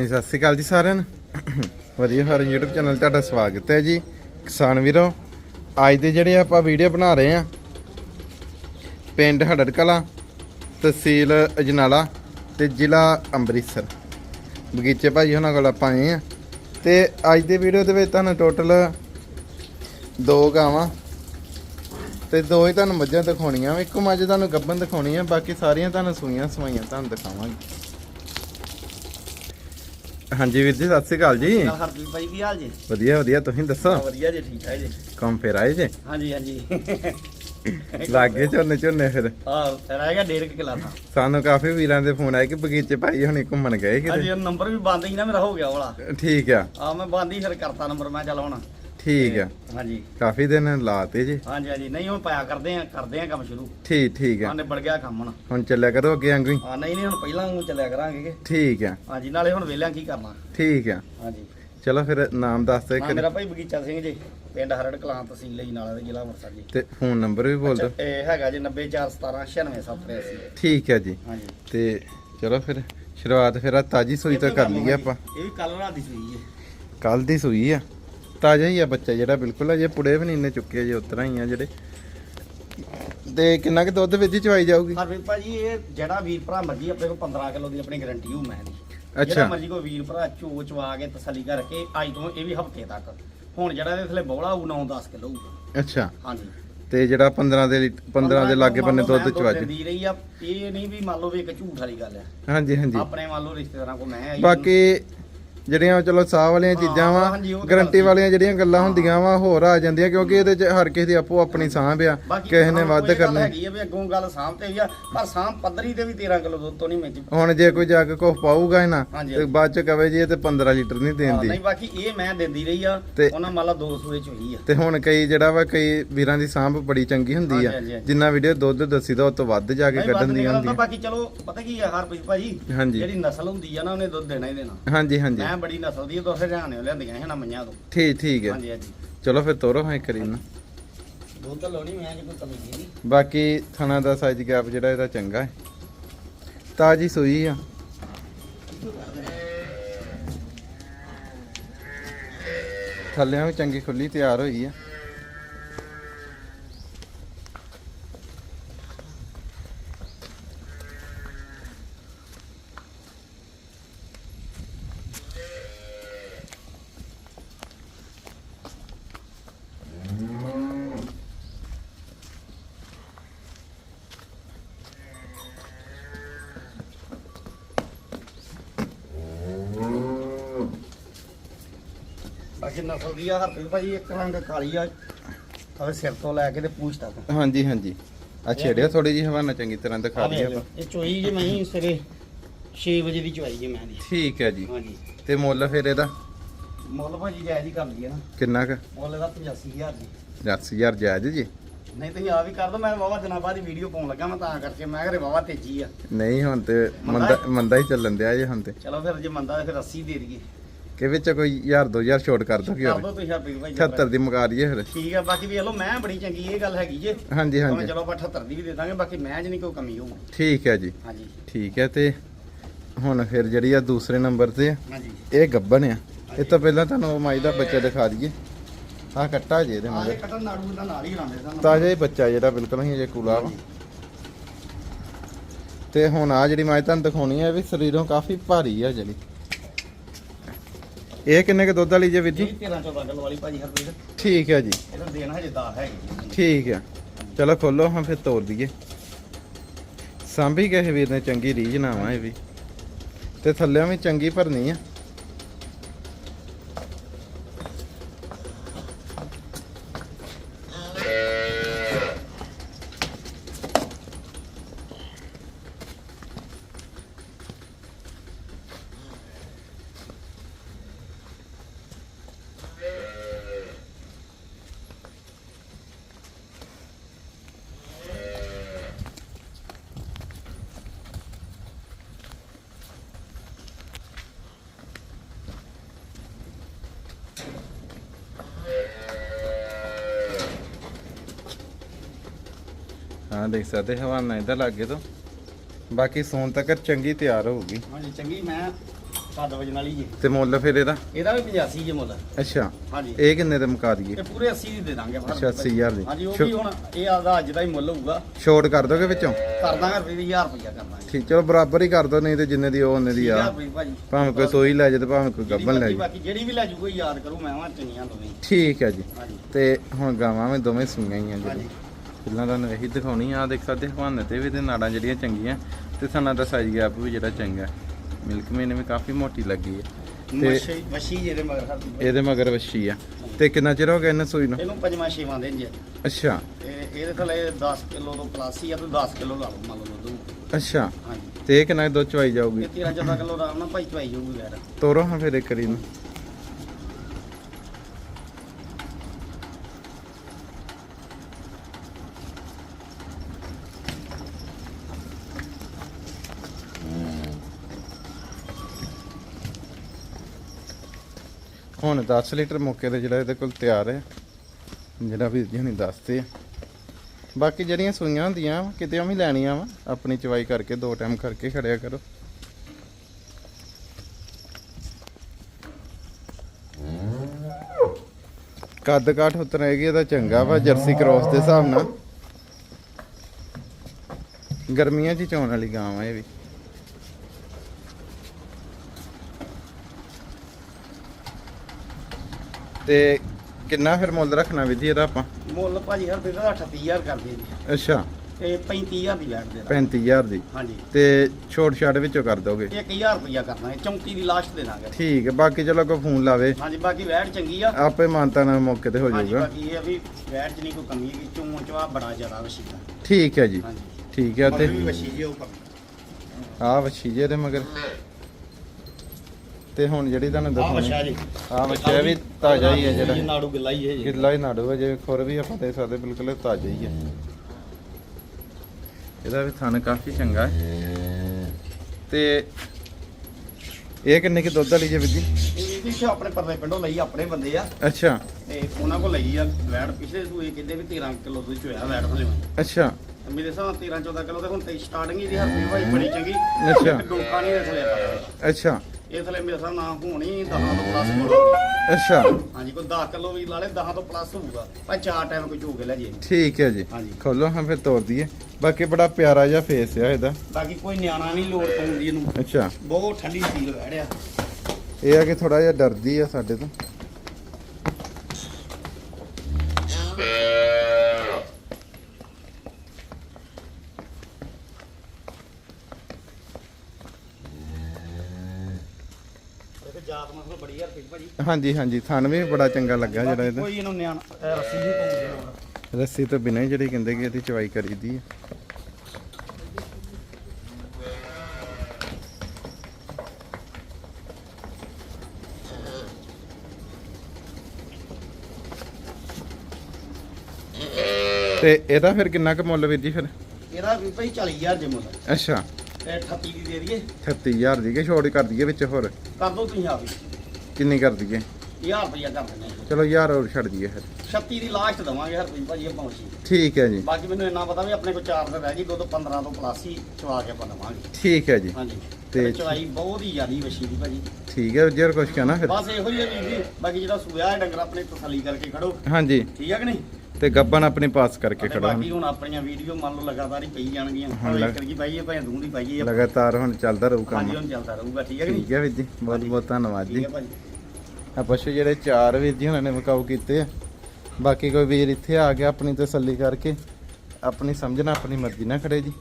ਹਾਂਜੀ, ਸਤਿ ਸ਼੍ਰੀ ਅਕਾਲ ਜੀ ਸਾਰਿਆਂ ਨੂੰ। ਵਧੀਆ, ਹਰ YouTube ਚੈਨਲ ਤੁਹਾਡਾ ਸਵਾਗਤ ਹੈ ਜੀ। ਕਿਸਾਨ ਵੀਰੋ, ਅੱਜ ਦੇ ਜਿਹੜੇ ਆਪਾਂ ਵੀਡੀਓ ਬਣਾ ਰਹੇ ਆ ਪਿੰਡ ਹੜੜ ਕਲਾਂ ਤਹਿਸੀਲ ਅਜਨਾਲਾ ਤੇ ਜ਼ਿਲ੍ਹਾ ਅੰਮ੍ਰਿਤਸਰ। ਬਗੀਚੇ ਭਾਜੀ ਉਹਨਾਂ ਕੋਲ ਆਪਾਂ ਆਏ ਆ ਤੇ ਅੱਜ ਦੇ ਵੀਡੀਓ ਦੇ ਵਿੱਚ ਤੁਹਾਨੂੰ ਟੋਟਲ ਦੋ ਗਾਵਾਂ ਤੇ ਦੋ ਹੀ ਤੁਹਾਨੂੰ ਮੱਝਾਂ ਦਿਖਾਉਣੀਆਂ, ਇੱਕੋ ਮੱਝ ਤੁਹਾਨੂੰ ਗੱਬਨ ਦਿਖਾਉਣੀ ਆ, ਬਾਕੀ ਸਾਰੀਆਂ ਤੁਹਾਨੂੰ ਸੂਈਆਂ ਸਵਾਈਆਂ ਤੁਹਾਨੂੰ ਦਿਖਾਵਾਂਗੇ। ਹਾਂਜੀ ਵੀਰ ਜੀ ਸਤਿ ਸ਼੍ਰੀ ਅਕਾਲ ਜੀ। ਨਾਲ ਹਰਪ੍ਰੀਤ ਭਾਈ ਕੀ ਹਾਲ ਜੀ? ਵਧੀਆ ਵਧੀਆ ਤੁਸੀਂ ਦੱਸੋ? ਵਧੀਆ ਜੀ ਠੀਕ ਠਾਕ ਜੀ। ਕੰਮ ਫੇਰ ਆਏ ਜੇ? ਹਾਂਜੀ ਹਾਂਜੀ। ਲੱਗੇ ਝੋਨੇ ਝੋਨੇ ਫਿਰ। ਆ ਰਹਿ ਗਿਆ ਡੇਢ ਕੁ ਕਿਲਾ ਤਾਂ। ਸਾਨੂੰ ਕਾਫੀ ਵੀਰਾਂ ਦੇ ਫੋਨ ਆਏ ਕਿ ਬਗੀਚੇ ਭਾਈ ਹੁਣੇ ਘੁੰਮਣ ਗਏ ਹਾਂਜੀ ਕਿਤੇ ਉਹ ਨੰਬਰ ਵੀ ਬੰਦ ਹੀ ਨਾ ਮੇਰਾ ਹੋ ਗਿਆ ਵਾਲਾ। ਠੀਕ ਆ। ਆ ਮੈਂ ਬੰਦ ਹੀ ਫਿਰ ਕਰਤਾ ਨੰਬਰ ਮੈਂ ਚੱਲ ਹੁਣ ਠੀਕ ਆ। ਹਾਂਜੀ। ਕਾਫੀ ਦਿਨ ਲਾਤੇ ਜੀ। ਹਾਂਜੀ ਹਾਂਜੀ। ਨਹੀਂ ਹੁਣ ਪਾਇਆ ਕਰਦੇ ਆ ਕਰਦੇ ਆ ਕੰਮ ਸ਼ੁਰੂ। ਠੀਕ ਠੀਕ ਆ। ਆ ਨਿਬੜ ਗਿਆ ਕੰਮ ਹੁਣ। ਹੁਣ ਚੱਲਿਆ ਕਰੋ ਅੱਗੇ ਵਾਂਗੂ ਹੀ। ਆ ਨਹੀਂ ਨਹੀਂ ਹੁਣ ਪਹਿਲਾਂ ਨੂੰ ਚੱਲਿਆ ਕਰਾਂਗੇ ਕਿ। ਠੀਕ ਆ। ਹਾਂਜੀ ਨਾਲੇ ਹੁਣ ਵੇਲਿਆਂ ਕੀ ਕਰਨਾ। ਠੀਕ ਆ। ਹਾਂਜੀ। ਚਲੋ ਫਿਰ ਨਾਮ ਦੱਸ ਹਾਂ ਇੱਕ ਮੇਰਾ ਭਾਈ ਬਗੀਚਾ ਸਿੰਘ ਜੀ ਪਿੰਡ ਹਰੜ ਕਲਾਂ ਤਹਿਸੀਲ ਲਈ ਨਾਲ ਦੇ ਜ਼ਿਲ੍ਹਾ ਅੰਮ੍ਰਿਤਸਰ ਜੀ। ਤੇ ਫੋਨ ਨੰਬਰ ਵੀ ਬੋਲ ਦਿਓ। ਇਹ ਹੈਗਾ ਜੀ 90417 ਠੀਕ ਹੈ ਜੀ। ਹਾਂਜੀ। ਤੇ ਚਲੋ ਫਿਰ ਸ਼ੁਰੂਆਤ ਫਿਰ ਆ ਤਾਜੀ ਸੂਈ ਤੋਂ ਕਰ ਲਈਏ ਆਪਾਂ। ਇਹ ਵੀ ਕੱਲ ਰਾਤ ਦੀ ਸੂਈ ਹੈ। ਕੱਲ ਦੀ ਸੂਈ ਆ। ਤਾਜ਼ਾ ਹੀ ਆ ਬੱਚਾ ਜਿਹੜਾ ਬਿਲਕੁਲ ਅਜੇ ਪੁੜੇ ਵੀ ਨਹੀਂ ਇੰਨੇ ਚੁੱਕੇ ਜੇ ਉਤਰਾ ਹੀ ਆ ਜਿਹੜੇ। ਤੇ ਕਿੰਨਾ ਕਿ ਦੁੱਧ ਵਿੱਚ ਹੀ ਚਵਾਈ ਜਾਊਗੀ? ਹਰਪ੍ਰੀਤ ਭਾਜੀ ਇਹ ਜਿਹੜਾ ਵੀਰ ਭਰਾ ਮਰਜ਼ੀ ਆਪਣੇ ਕੋਲ 15 ਕਿਲੋ ਦੀ ਆਪਣੀ ਗਾਰੰਟੀ ਹੋ ਮੈਂ ਦੀ ਅੱਛਾ। ਜਿਹੜਾ ਮਰਜ਼ੀ ਕੋ ਵੀਰ ਭਰਾ ਚੋ ਚਵਾ ਕੇ ਤਸੱਲੀ ਕਰਕੇ ਅੱਜ ਤੋਂ ਇਹ ਵੀ ਹਫ਼ਤੇ ਤੱਕ। ਹੁਣ ਜਿਹੜਾ ਇਹਦੇ ਥਲੇ ਬੋਲਾ ਹੋਊ 9-10 ਕਿਲੋ ਹੋਊ ਅੱਛਾ। ਹਾਂਜੀ। ਤੇ ਜਿਹੜਾ 15 ਦੇ ਲੀ- 15 ਦੇ ਲਾਗੇ ਬੰਨੇ ਦੁੱਧ ਚਵਾ ਦਿੰਦੀ ਰਹੀ ਆ ਇਹ ਨਹੀਂ ਵੀ ਮੰਨ ਲਓ ਵੀ ਇੱਕ ਝੂਠ ਵਾਲੀ ਗੱਲ ਆ। ਹਾਂਜੀ ਹਾਂਜੀ। ਆਪਣੇ ਮੰਨ ਲਓ ਰਿਸ਼ਤੇਦਾਰਾਂ ਕੋ ਮੈਂ ਆਈ ਬਾਕੀ ਜਿਹੜੀਆਂ ਚਲੋ ਸਾਹ ਵਾਲੀਆਂ ਚੀਜ਼ਾਂ ਵਾ ਹਾਂਜੀ, ਉਹ ਤਾਂ ਗਰੰਟੀ ਵਾਲੀਆਂ ਜਿਹੜੀਆਂ ਗੱਲਾਂ ਹੁੰਦੀਆਂ ਵਾ ਹੋਰ ਆ ਜਾਂਦੀਆਂ ਕਿਉਂਕਿ ਇਹਦੇ ਚ ਹਰ ਕਿਸੇ ਦੀ ਆਪੋ ਆਪਣੀ ਸਾਂਭ ਆ ਕਿਸੇ ਨੇ ਵੱਧ ਕਰਨੀ। ਹੈਗੀ ਆ ਵੀ ਅੱਗੋਂ ਗੱਲ ਸਾਂਭ ਤੇ ਵੀ ਆ ਪਰ ਸਾਂਭ ਪੱਧਰੀ ਤੇ ਵੀ 13 ਕਿਲੋ ਦੁੱਧ ਤੋਂ ਨਹੀਂ ਮਿਲਦੀ। ਹੁਣ ਜੇ ਕੋਈ ਜਾ ਕੇ ਕੁਛ ਪਾਊਗਾ ਹੀ ਨਾ ਹਾਂਜੀ, ਤੇ ਬਾਅਦ ਚ ਕਵੇ ਜੀ ਇਹ ਤੇ 15 ਲੀਟਰ ਨਹੀਂ ਹਾਂ, ਦੇਂਦੀ। ਨਹੀਂ ਬਾਕੀ ਇਹ ਮੈਂ ਦਿੰਦੀ ਰਹੀ ਆ ਤੇ- ਉਹਨਾਂ ਮੰਨ ਲਾ ਦੋ ਸੂਏ ਚ ਹੋਈ ਆ। ਤੇ ਹੁਣ ਕਈ ਜਿਹੜਾ ਵਾ ਕਈ ਵੀਰਾਂ ਦੀ ਸਾਂਭ ਬੜੀ ਚੰਗੀ ਹੁੰਦੀ ਆ ਹਾਂਜੀ, ਹਾਂਜੀ। ਜਿੰਨਾ ਵੀਡੀਓ ਦੁੱਧ ਦੱਸੀ ਦਾ ਉਹ ਤੋਂ ਵੱਧ ਜਾ ਕੇ ਨਹੀਂ, ਕੱਢਣ ਦੀ ਹੁੰਦੀ ਆ। ਬਾਕੀ ਚਲੋ ਪਤਾ ਕੀ ਹੈ ਹਰਪ੍ਰੀਤ ਭਾਜੀ ਹਾਂਜੀ। ਜਿਹੜੀ ਨਸਲ ਹੁੰਦੀ ਆ ਨਾ ਉਹਨੇ ਦੁੱਧ ਦੇਣਾ ਹੀ ਦੇਣਾ। ਹਾਂਜੀ ਹਾਂਜੀ। ਮੈਂ ਬੜੀ ਨਸਲ ਦੀ ਤੋਂ ਹਰਿਆਣੇ ਲਿਆਂਦੀਆਂ ਹੈ ਨਾ ਮੰਨਿਆ ਤੋਂ। ਠੀਕ ਠੀਕ ਹੈ। ਹਾਂਜੀ ਹਾਂਜੀ। ਚਲੋ ਫਿਰ ਤੋਰੋ ਹਾਂ ਕਰੀ ਨਾ ਦੁੱਧ ਤਾਂ ਲਾਉਣੀ ਮੈਂ ਜੇ ਕੋਈ ਕਮੀ ਨਹੀਂ ਬਾਕੀ ਥਣਾ ਦਾ ਸਾਈਜ਼ ਗੈਪ ਜਿਹੜਾ ਇਹਦਾ ਚੰਗਾ ਹੈ। ਤਾਜੀ ਸੂਈ ਆ। ਥੱਲਿਆਂ ਵੀ ਚੰਗੀ ਖੁੱਲੀ ਤਿਆਰ ਹੋਈ ਆ ਬਾਕੀ ਨਸਲ ਦੀ ਆ ਹਰਪ੍ਰੀਤ ਭਾਜੀ ਇੱਕ ਰੰਗ ਕਾਲੀ ਆ ਅਵੇ ਸਿਰ ਤੋਂ ਲੈ ਕੇ ਤੇ ਪੂਛ ਤੱਕ। ਹਾਂਜੀ ਹਾਂਜੀ। ਆ ਛੇੜਿਆ ਥੋੜੀ ਜਿਹੀ ਹਵਾਨਾ ਚੰਗੀ ਤਰ੍ਹਾਂ ਦਿਖਾ ਦਈਏ ਆਪਾਂ ਇਹ ਚੋਈ ਜੇ ਮੈਂ ਸਵੇਰੇ 6 ਵਜੇ ਦੀ ਚਵਾਈ ਜੇ ਮੈਂ ਦੀ। ਠੀਕ ਹੈ ਜੀ। ਹਾਂਜੀ। ਤੇ ਮੁੱਲ ਫਿਰ ਇਹਦਾ? ਮੁੱਲ ਭਾਜੀ ਜਾਇਜ਼ ਹੀ ਕਰ ਲਈਏ ਨਾ। ਕਿੰਨਾ ਕੁ? ਮੁੱਲ ਦਾ 85000 ਜੀ। 10000 ਜਾਇਜ਼ ਜੀ? ਨਹੀਂ ਤੁਸੀਂ ਆ ਵੀ ਕਰ ਦੋ ਮੈਂ ਵਾਵਾ ਦਿਨਾਂ ਬਾਅਦ ਵੀਡੀਓ ਪਾਉਣ ਲੱਗਾ ਮੈਂ ਤਾਂ ਕਰਕੇ ਮੈਂ ਘਰੇ ਵਾਵਾ ਤੇਜ਼ੀ ਆ। ਨਹੀਂ ਹੁਣ ਤੇ ਮੰਦਾ ਮੰਦਾ ਮੰਦਾ ਹੀ ਚੱਲਣ ਦਿਆ ਜੇ ਹੁਣ ਤੇ। ਚਲੋ ਫਿਰ ਜੇ ਮੰਦਾ ਫਿਰ 80 ਦੇ ਦਈਏ। ਕਿ ਵਿੱਚ ਕੋਈ 1000 2000 ਛੋਟ ਕਰ ਦੋ ਕੀ ਕਰ ਹੋਵੇ ਦੋ ਤੁਸੀਂ ਹਰਪ੍ਰੀਤ ਭਾਈ 78 ਦੀ ਮੁਕਾ ਦਈਏ ਫਿਰ। ਠੀਕ ਆ ਬਾਕੀ ਵੀ ਚਲੋ ਮੈਂ ਬੜੀ ਚੰਗੀ ਇਹ ਗੱਲ ਹੈਗੀ ਜੇ। ਹਾਂਜੀ ਹਾਂਜੀ। ਚਲੋ ਆਪਾਂ 78 ਦੀ ਵੀ ਦੇ ਦਾਂਗੇ ਬਾਕੀ ਮੈਂ ਨਹੀਂ ਕੋਈ ਕਮੀ ਹੋਊ। ਠੀਕ ਹੈ ਜੀ। ਹਾਂਜੀ। ਠੀਕ ਹੈ ਤੇ ਹੁਣ ਫਿਰ ਜਿਹੜੀ ਆ ਦੂਸਰੇ ਨੰਬਰ ਤੇ ਹਾਂਜੀ। ਇਹ ਗੱਬਨ ਆ। ਇਹ ਤੋਂ ਪਹਿਲਾਂ ਤੁਹਾਨੂੰ ਮਾਈ ਦਾ ਬੱਚਾ ਦਿਖਾ ਦਈਏ। ਆਹ ਕੱਟਾ ਜੇ ਇਹਦੇ ਮਗਰ ਕਟਰ ਨਾੜੂ ਦਾ ਨਾਲ ਹੀ ਲਾਉਂਦੇ ਸਾਨੂੰ ਤਾਜ਼ਾ ਹੀ ਬੱਚਾ ਜਿਹੜਾ ਬਿਲਕੁਲ ਹੀ ਜੇ ਕੂਲਾ ਵਾ। ਤੇ ਹੁਣ ਆ ਜਿਹੜੀ ਮੈਂ ਤੁਹਾਨੂੰ ਦਿਖਾਉਣੀ ਹੈ ਵੀ ਸਰੀਰੋਂ ਕਾਫੀ ਭਾਰੀ ਆ ਜਿਹੜੀ। ਇਹ ਕਿੰਨੇ ਕ ਦੁੱਧ ਵਾਲੀ ਜੇ ਵੀਰ ਜੀ? ਇਹ 13 14 ਕਿਲੋ ਵਾਲੀ ਭਾਜੀ ਹਰਪ੍ਰੀਤ। ਠੀਕ ਹੈ ਜੀ। ਇਹਦਾ ਦੇਣਾ ਹਜੇ 10 ਹੈਗੀ ਠੀਕ ਆ। ਚਲੋ ਖੋਲੋ ਹਾਂ ਫਿਰ ਤੋੜ ਦਈਏ। ਸਾਂਭੀ ਕਿਸੇ ਵੀਰ ਨੇ ਚੰਗੀ ਰੀਝ ਨਾ ਵਾ ਇਹ ਵੀ। ਤੇ ਥੱਲਿਆਂ ਵੀ ਚੰਗੀ ਭਰਨੀ ਆ। ਹਾਂ ਦੇਖ ਸਕਦੇ ਹਵਾਨਾ ਇਧਰ ਲੱਗੇ ਤੋਂ। ਬਾਕੀ ਸੌਣ ਤੱਕ ਚੰਗੀ ਤਿਆਰ ਹੋਊਗੀ। ਹਾਂਜੀ ਚੰਗੀ ਮੈਂ ਕੱਦ ਵਜਣ ਵਾਲੀ ਜੀ। ਤੇ ਮੁੱਲ ਫਿਰ ਇਹਦਾ? ਇਹਦਾ ਵੀ 85 ਜੇ ਮੁੱਲ। ਅੱਛਾ ਹਾਂਜੀ। ਇਹ ਕਿੰਨੇ ਦੇ ਮੁਕਾ ਦਈਏ? ਪੂਰੇ 80 ਦੀ ਦੇ ਦਾਂਗੇ ਫੜ ਅੱਛਾ, 80,000 ਦੀ। ਹਾਂਜੀ ਉਹ ਸ਼ੁ- ਵੀ ਹੁਣ ਇਹ ਆਦਾ ਅੱਜ ਦਾ ਹੀ ਮੁੱਲ ਹੋਊਗਾ। ਛੋਟ ਕਰ ਦੋਗੇ ਵਿੱਚੋਂ? ਕਰ ਦਾਂਗੇ ਰੁਪਏ ਦੀ 1000 ਰੁਪਇਆ ਕਰ ਦਾਂਗੇ। ਠੀਕ ਚਲੋ ਬਰਾਬਰ ਹੀ ਕਰ ਦੋ ਨਹੀਂ ਤੇ ਜਿੰਨੇ ਦੀ ਉਹ ਉਹਨੇ ਦੀ ਆ 1000 ਰੁਪਏ ਭਾਜੀ। ਭਾਵੇਂ ਕੋਈ ਸੋਈ ਲੈ ਜੇ ਤੇ ਭਾਵੇਂ ਕੋਈ ਗੱਬਨ ਲੈ ਜੇ ਬਾਕੀ ਜਿਹੜੀ ਵੀ ਲੈ ਜੂ ਕੋਈ ਯਾਦ ਕਰੂ ਮੈਂ ਵਾਂ ਚੰਗੀਆਂ ਦੋਵੇਂ। ਠੀਕ ਹੈ ਜੀ। ਤੇ ਹੁਣ ਗਾਵਾਂ ਵਿੱਚ ਦੋਵੇਂ ਸੂਈਆਂ ਹੀ ਆ ਜੀ ਪਹਿਲਾਂ ਤੁਹਾਨੂੰ ਇਹੀ ਦਿਖਾਉਣੀ ਆ। ਦੇਖ ਸਕਦੇ ਹਵਾਨੇ ਤੇ ਵੀ ਤੇ ਨਾੜਾਂ ਜਿਹੜੀਆਂ ਚੰਗੀਆਂ ਤੇ ਸਨਾ ਦਾ ਸਾਈਜ਼ ਗੈਪ ਵੀ ਜਿਹੜਾ ਚੰਗਾ ਮਿਲਕ ਮੇਨ ਵੀ ਕਾਫੀ ਮੋਟੀ ਲੱਗੀ ਹੈ। ਤੇ ਮੱਛੀ ਜਿਹਦੇ ਮਗਰ ਇਹਦੇ ਮਗਰ ਵੱਛੀ ਆ। ਤੇ ਕਿੰਨਾ ਚਿਰ ਹੋ ਗਿਆ ਇਹਨੇ ਸੂਈ ਨੂੰ? ਇਹਨੂੰ ਪੰਜਵਾਂ ਛੇਵਾਂ ਦਿਨ ਜੀ। ਅੱਛਾ। ਤੇ ਇਹਦੇ ਥੱਲੇ 10 ਕਿਲੋ ਤੋਂ ਪਲੱਸ ਹੀ ਆ ਤੇ 10 ਕਿਲੋ ਲਾ ਲਓ ਮੰਨ ਲਓ ਦੁੱਧ। ਅੱਛਾ। ਹਾਂਜੀ। ਤੇ ਕਿੰਨਾ ਦੁੱਧ ਚਵਾਈ ਜਾਊਗੀ? ਇਹ 13 14 ਕਿਲੋ ਆਰਾਮ ਨਾਲ ਭਾਈ ਚਵਾਈ ਜਾਊਗੀ ਵੈਰ। ਤੋਰੋ ਹਾਂ ਫਿਰ ਇੱਕ ਕਰੀ ਨੂੰ ਹੁਣ 10 ਲੀਟਰ ਮੌਕੇ ਤੇ ਜਿਹੜਾ ਇਹਦੇ ਕੋਲ ਤਿਆਰ ਹੈ ਜਿਹੜਾ ਵੀ ਜਿਹਨੇ ਦੱਸਦੇ ਆ। ਬਾਕੀ ਜਿਹੜੀਆਂ ਸੂਈਆਂ ਹੁੰਦੀਆਂ ਵਾ, ਕਿਤੇ ਵੀ ਲੈਣੀਆਂ ਵਾ ਆਪਣੀ ਚਵਾਈ ਕਰਕੇ ਦੋ ਟਾਈਮ ਕਰਕੇ ਖੜਿਆ ਕਰੋ। ਕੱਦ ਕਾਠ ਉਤਰੇਗੀ ਇਹਦਾ ਚੰਗਾ ਵਾ ਜਰਸੀ ਕ੍ਰੋਸ ਦੇ ਹਿਸਾਬ ਨਾਲ। ਗਰਮੀਆਂ 'ਚ ਹੀ ਚੋਣ ਵਾਲੀ ਗਾਂ ਆ ਇਹ ਵੀ। ਤੇ ਕਿੰਨਾ ਫਿਰ ਮੁੱਲ ਰੱਖਣਾ ਵੀ ਜੀ ਇਹਦਾ ਆਪਾਂ? ਮੁੱਲ ਭਾਜੀ ਹਰ ਰੁਪਏ ਦਾ 38000 ਕਰਦੇ ਜੀ। ਅੱਛਾ। ਤੇ 35000 ਦੀ ਵੈਟ ਦੇ ਦਾਂਗੇ 35000 ਦੀ। ਹਾਂਜੀ। ਤੇ ਛੋਟ ਛਾਟ ਵਿੱਚੋਂ ਕਰ ਦੋਗੇ? 1000 ਰੁਪਇਆ ਕਰਨਾ ਹੈ 34 ਦੀ ਲਾਸਟ ਦੇ ਦਾਂਗੇ ਠੀਕ ਹੈ ਬਾਕੀ ਚਲੋ ਕੋਈ ਫੋਨ ਲਾਵੇ। ਹਾਂਜੀ ਬਾਕੀ ਵੈਟ ਚੰਗੀ ਆ। ਆਪੇ ਮਾਨਤਾ ਨਾਲ ਮੌਕੇ ਤੇ ਹੋ ਹਾਂਜੀ ਜਾਊਗਾ। ਬਾਕੀ ਇਹ ਆ ਵੀ ਵੈਟ ਚ ਨਹੀਂ ਕੋਈ ਕਮੀ ਹੈਗੀ ਚੂੰ ਚਵਾ ਬੜਾ ਜ਼ਿਆਦਾ ਵਸ਼ੀ ਦਾ ਠੀਕ ਹੈ ਜੀ। ਹਾਂਜੀ। ਠੀਕ ਹੈ ਮਗਰ ਵੀ ਤੇ ਵਸ਼ੀ ਜੇ ਉਹ ਆਹ ਵੱਛੀ ਜੇ ਦੇ ਮਗਰ। ਤੇ ਹੁਣ ਜਿਹੜੀ ਤੁਹਾਨੂੰ ਆ ਵਸ਼ਾ ਦੱਸਣੀ ਜੀ। ਆਹ ਵੱਛਾ ਵੀ ਤਾਜ਼ਾ ਹੀ ਹੈ ਇਹ ਜਿਹੜਾ ਨਾੜੂ ਗਿੱਲਾ ਹੀ ਹੈ ਜੀ। ਗਿੱਲਾ ਹੀ ਨਾੜੂ ਹੈ ਜੇ ਖੁਰ ਵੀ ਆਪਾਂ ਦੇ ਸਕਦੇ ਬਿਲਕੁਲ ਤਾਜ਼ਾ ਹੀ ਹੈ। ਇਹਦਾ ਵੀ ਥਣ ਕਾਫੀ ਚੰਗਾ ਹੈ। ਤੇ ਇਹ ਕਿੰਨੇ ਕਿ ਦੁੱਧ ਵਾਲੀ ਜੇ ਵਿੱਦੀ ਇਹ ਵੀ ਆਪਣੇ ਪਰਲੇ ਪਿੰਡੋਂ ਲਈ ਆਪਣੇ ਬੰਦੇ ਆ। ਅੱਛਾ। ਤੇ ਉਹਨਾਂ ਕੋਲ ਲਈ ਆ ਵੈਟ ਪਿਛਲੇ ਸੂਏ ਕਹਿੰਦੇ ਵੀ 13 ਕਿਲੋ ਦੁੱਧ ਚੋਇਆ ਵੈਟ ਹਲੇ ਅੱਛਾ। ਮੇਰੇ ਹਿਸਾਬ ਨਾਲ 13 14 ਕਿਲੋ ਤੇ ਹੁਣ ਤੇ ਸਟਾਰਟਿੰਗ ਹੀ ਦੀ ਹਰਪੀ ਭਾਈ ਬੜੀ ਚੰਗੀ। ਅੱਛਾ। ਡੋਕਾ ਨਹੀਂ ਥਲੇ ਪਾਇਆ ਅੱਛਾ। ਥਲੇ ਮੇਰੇ ਹਿਸਾਬ ਨਾਲ ਹੋਣੀ 10 ਤੋਂ ਪਲੱਸ ਹੋਣੀ। ਅੱਛਾ। ਹਾਂਜੀ ਕੋਈ 10 ਕਿਲੋ ਵੀ ਲਾ ਲੇ 10 ਤੋਂ ਪਲੱਸ ਹੋਊਗਾ। ਭਾਈ ਚਾਰ ਟਾਈਮ ਕੋਈ ਝੋਕ ਲੈ ਜੀ ਠੀਕ ਹੈ ਜੀ। ਹਾਂਜੀ। ਖੋਲੋ ਹਾਂ ਫਿਰ ਤੋੜ ਦਈਏ ਬਾਕੀ ਬੜਾ ਪਿਆਰਾ ਜਿਹਾ ਫੇਸ ਆ ਇਹਦਾ। ਬਾਕੀ ਕੋਈ ਨਿਆਣਾ ਨਹੀਂ ਲੋੜ ਪਾਉਂਦੀ ਇਹਨੂੰ। ਅੱਛਾ। ਬਹੁਤ ਠੰਡੀ ਸੀਲ ਵੜਿਆ ਇਹ ਆ ਕਿ ਥੋੜਾ ਜਿਹਾ ਡਰਦੀ ਆ ਸਾਡੇ ਤੋਂ ਇਹ ਜਾਤ ਭਾਜੀ ਹਾਂਜੀ ਹਾਂਜੀ ਥਣ ਵੀ ਬੜਾ ਚੰਗਾ ਲੱਗਾ ਜਿਹੜਾ ਇਹਦਾ। ਕੋਈ ਇਹਨੂੰ ਨਿਆਣਾ ਰੱਸੀ ਨਹੀਂ ਪਾਉਂਦੀ ਰੱਸੀ ਤੋਂ ਬਿਨਾਂ ਹੀ ਜਿਹੜੀ ਕਹਿੰਦੇ ਕਿ ਇਹਦੀ ਚਵਾਈ ਕਰੀਦੀ ਹੈ। ਤੇ ਇਹਦਾ ਫਿਰ ਕਿੰਨਾ ਕੁ ਮੁੱਲ ਵੀਰ ਜੀ ਫਿਰ? ਇਹਦਾ ਵੀ ਭਾਈ 40000 ਜੇ ਮੁੱਲ। ਅੱਛਾ। ਤੇ 38 ਦੀ ਦੇ ਦਈਏ। 36000 ਦੀ ਕਿ ਛੋੜ ਕਰ ਦਈਏ ਵਿੱਚ ਹੋਰ? ਕਰ ਦੋ ਤੁਸੀਂ ਆਪ ਹੀ। ਕਿੰਨੀ ਕਰ ਦਈਏ? 1000 ਰੁਪਇਆ ਕਰ ਦਿੰਦੇ ਹਾਂ ਚਲੋ ਯਾਰ ਹੋਰ ਛੱਡ ਦਈਏ ਫਿਰ। 36 ਦੀ ਲਾਸਟ ਦਵਾਂਗੇ ਹਰਪੀ ਭਾਜੀ ਇਹ ਪਹੁੰਚੀ ਠੀਕ ਹੈ ਜੀ। ਬਾਕੀ ਮੈਨੂੰ ਇੰਨਾ ਪਤਾ ਵੀ ਆਪਣੇ ਕੋਲ 4 ਦਿਨ ਰਹਿ ਗਈ ਦੁੱਧ 15 ਤੋਂ ਪਲੱਸ ਹੀ ਚਵਾ ਕੇ ਆਪਾਂ ਦਵਾਂਗੇ। ਠੀਕ ਹੈ ਜੀ। ਹਾਂਜੀ। ਤੇ- ਤੇ ਚਵਾਈ ਬਹੁਤ ਹੀ ਜ਼ਿਆਦੀ ਵਸ਼ੀ ਦੀ ਭਾਜੀ। ਠੀਕ ਹੈ ਜੇ ਹੋਰ ਕੁਛ ਕਹਿਣਾ ਫਿਰ। ਬਸ ਇਹੋ ਹੀ ਹੈ ਵੀਰ ਜੀ ਬਾਕੀ ਜਿਹੜਾ ਸੂਆ ਹੈ ਡੰਗਰ ਆਪਣੇ ਤਸੱਲੀ ਕਰਕੇ ਖੜੋ। ਹਾਂਜੀ। ਠੀਕ ਹੈ ਕਿ ਨਹੀਂ? ਤੇ ਗੱਬਨ ਆਪਣੀ ਪਾਸ ਕਰਕੇ ਖੜਾ। ਬਾਕੀ ਹੁਣ ਆਪਣੀਆਂ ਵੀਡੀਓ ਮੰਨ ਲਓ ਲਗਾਤਾਰ ਹੀ ਪਈ ਜਾਣਗੀਆਂ। ਹਾਂ, ਭਾਵੇਂ ਲੱਗ- ਕਰੀ ਪਾਈਏ ਭਾਵੇਂ ਦੂੰ ਦੀ ਪਾਈਏ ਲਗਾਤਾਰ ਹੁਣ ਚੱਲਦਾ ਰਹੂ ਕੰਮ। ਹਾਂਜੀ ਹੁਣ ਚੱਲਦਾ ਰਹੂਗਾ। ਠੀਕ ਹੈ ਕਿ ਨਹੀਂ? ਠੀਕ ਹੈ ਵੀਰ ਜੀ। ਬਹੁਤ। ਬਹੁਤ ਧੰਨਵਾਦ ਜੀ। ਠੀਕ ਹੈ ਭਾਜੀ। ਆ ਪਸ਼ੂ ਜਿਹੜੇ ਚਾਰ ਵੀਰ ਜੀ ਉਹਨਾਂ ਨੇ ਮਕਾਉ ਕੀਤੇ ਆ। ਬਾਕੀ ਕੋਈ ਵੀਰ ਇੱਥੇ ਆ ਗਿਆ ਆਪਣੀ ਤਸੱਲੀ ਕਰਕੇ, ਆਪਣੀ ਸਮਝਣਾ ਆਪਣੀ ਮਰਜ਼ੀ ਨਾਲ ਖੜੇ ਜੀ।